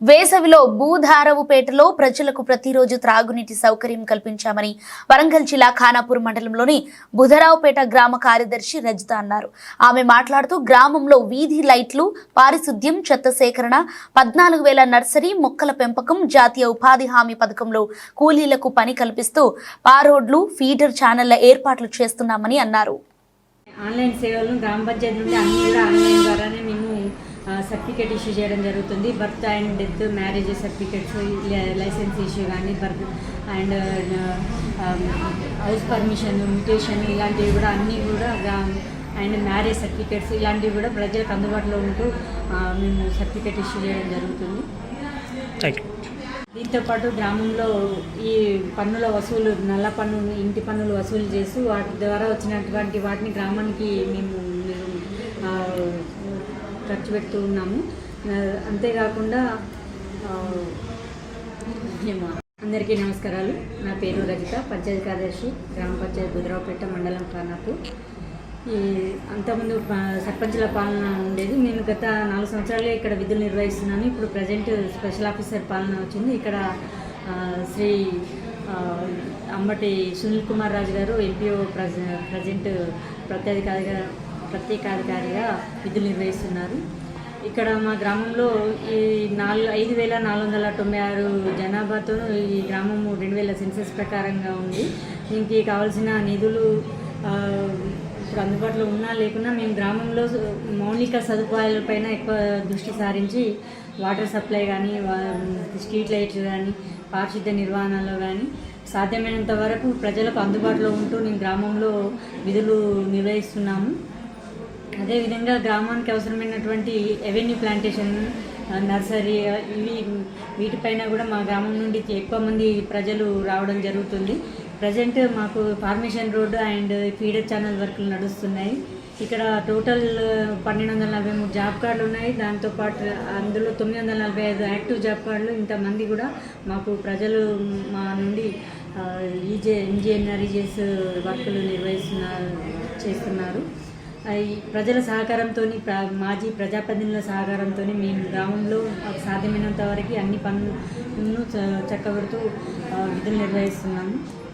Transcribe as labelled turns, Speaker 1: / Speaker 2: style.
Speaker 1: వేసవిలో భూధారవుపేటలో ప్రజలకు ప్రతిరోజు త్రాగునీటి సౌకర్యం కల్పించామని వరంగల్ జిల్లా ఖానాపూర్ మండలంలోని బుధరావుపేట గ్రామ కార్యదర్శి రజిత అన్నారు. ఆమె మాట్లాడుతూ గ్రామంలో వీధి లైట్లు పారిశుద్ధ్యం చెత్త సేకరణ పద్నాలుగు వేల నర్సరీ మొక్కల పెంపకం జాతీయ ఉపాధి హామీ పథకంలో కూలీలకు పని కల్పిస్తూ పారోడ్లు ఫీడర్ ఛానళ్ళ ఏర్పాట్లు చేస్తున్నామని అన్నారు.
Speaker 2: ఆన్లైన్ సేవలను గ్రామ పంచాయతీ నుండి అన్ని కూడా ఆన్లైన్ ద్వారానే మేము సర్టిఫికేట్ ఇష్యూ చేయడం జరుగుతుంది. Birth and death marriage certificates license issue కానీ birth and house permission mutation ఇలాంటివి కూడా అన్నీ కూడా అండ్ మ్యారేజ్ సర్టిఫికేట్స్ ఇలాంటివి కూడా ప్రజలకు అందుబాటులో ఉంటూ మేము సర్టిఫికేట్ ఇష్యూ చేయడం జరుగుతుంది.
Speaker 3: థ్యాంక్ యూ
Speaker 2: దీంతో పాటు గ్రామంలో ఈ పన్నుల వసూలు నల్ల పన్ను ఇంటి పన్నులు వసూలు చేస్తూ వాటి ద్వారా వచ్చినటువంటి వాటిని గ్రామానికి మేము ఖర్చు పెడుతూ ఉన్నాము. అంతేకాకుండా అందరికీ నమస్కారాలు. నా పేరు రజిత పంచాయతీ కార్యదర్శి గ్రామ పంచాయతీ బుధరావుపేట మండలం ఖానాపు ఈ అంతకుముందు సర్పంచుల పాలన ఉండేది. నేను గత నాలుగు సంవత్సరాలే ఇక్కడ విధులు నిర్వహిస్తున్నాను. ఇప్పుడు ప్రజెంట్ స్పెషల్ ఆఫీసర్ పాలన వచ్చింది. ఇక్కడ శ్రీ అంబటి సునీల్ కుమార్ రాజు గారు ఎంపీఓ ప్రజ ప్రజెంట్ ప్రత్యేకాధిగా ప్రత్యేకాధికారిగా విధులు నిర్వహిస్తున్నారు. ఇక్కడ మా గ్రామంలో ఈ నాలుగు ఐదు వేల నాలుగు వందల తొంభై ఆరు జనాభాతో ఈ గ్రామము రెండు వేల సెన్సెస్ ప్రకారంగా ఉంది. దీనికి కావాల్సిన నిధులు ఇప్పుడు అందుబాటులో ఉన్నా లేకున్నా మేము గ్రామంలో మౌలిక సదుపాయాలపైన ఎక్కువ దృష్టి సారించి వాటర్ సప్లై కానీ స్ట్రీట్ లైట్లు కానీ పారిశుద్ధ్య నిర్వహణలో కానీ సాధ్యమైనంత వరకు ప్రజలకు అందుబాటులో ఉంటూ నేను గ్రామంలో విధులు నిర్వహిస్తున్నాము. అదేవిధంగా గ్రామానికి అవసరమైనటువంటి ఎవెన్యూ ప్లాంటేషన్ నర్సరీ ఇవి వీటిపైన కూడా మా గ్రామం నుండి ఎక్కువ మంది ప్రజలు రావడం జరుగుతుంది. ప్రజెంట్ మాకు formation road and feeder channel వర్క్లు నడుస్తున్నాయి. ఇక్కడ టోటల్ పన్నెండు వందల నలభై మూడు జాబ్ కార్డులు ఉన్నాయి. దాంతోపాటు అందులో తొమ్మిది వందల నలభై ఐదు యాక్టివ్ జాబ్ కార్డులు. ఇంతమంది కూడా మాకు ప్రజలు మా నుండి ఈజే ఇంజనీరీజెస్ వర్క్లు నిర్వహిస్తున్నారు చేస్తున్నారు. ప్రజల సహకారంతో మాజీ ప్రజాప్రతినిధుల సహకారంతో మేము గ్రామంలో సాధ్యమైనంత వరకు అన్ని పనులను చ- చక్కబెడుతూ విధులు నిర్వహిస్తున్నాము.